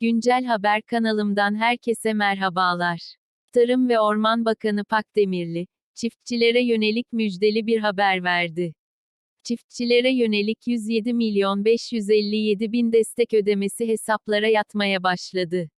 Güncel Haber kanalımdan herkese merhabalar. Tarım ve Orman Bakanı Pakdemirli, çiftçilere yönelik müjdeli bir haber verdi. Çiftçilere yönelik 107 milyon 557 bin destek ödemesi hesaplara yatmaya başladı.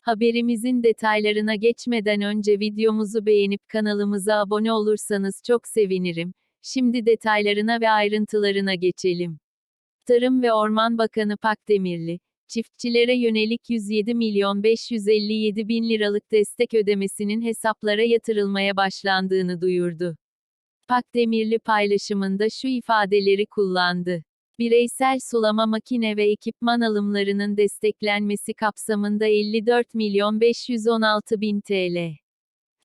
Haberimizin detaylarına geçmeden önce videomuzu beğenip kanalımıza abone olursanız çok sevinirim. Şimdi detaylarına ve ayrıntılarına geçelim. Tarım ve Orman Bakanı Pakdemirli, çiftçilere yönelik 107 milyon 557 bin liralık destek ödemesinin hesaplara yatırılmaya başlandığını duyurdu. Pakdemirli paylaşımında şu ifadeleri kullandı. Bireysel sulama makine ve ekipman alımlarının desteklenmesi kapsamında 54 milyon 516 bin TL.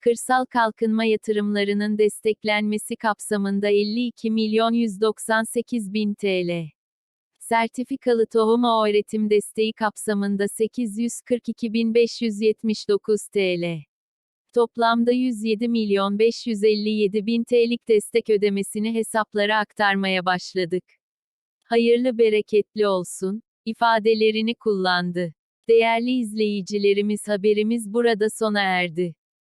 Kırsal kalkınma yatırımlarının desteklenmesi kapsamında 52 milyon 198 bin TL. Sertifikalı tohum öğretim desteği kapsamında 842.579 TL. Toplamda 107 milyon 557 bin TL'lik destek ödemesini hesaplara aktarmaya başladık. Hayırlı bereketli olsun, ifadelerini kullandı. Değerli izleyicilerimiz haberimiz burada sona erdi.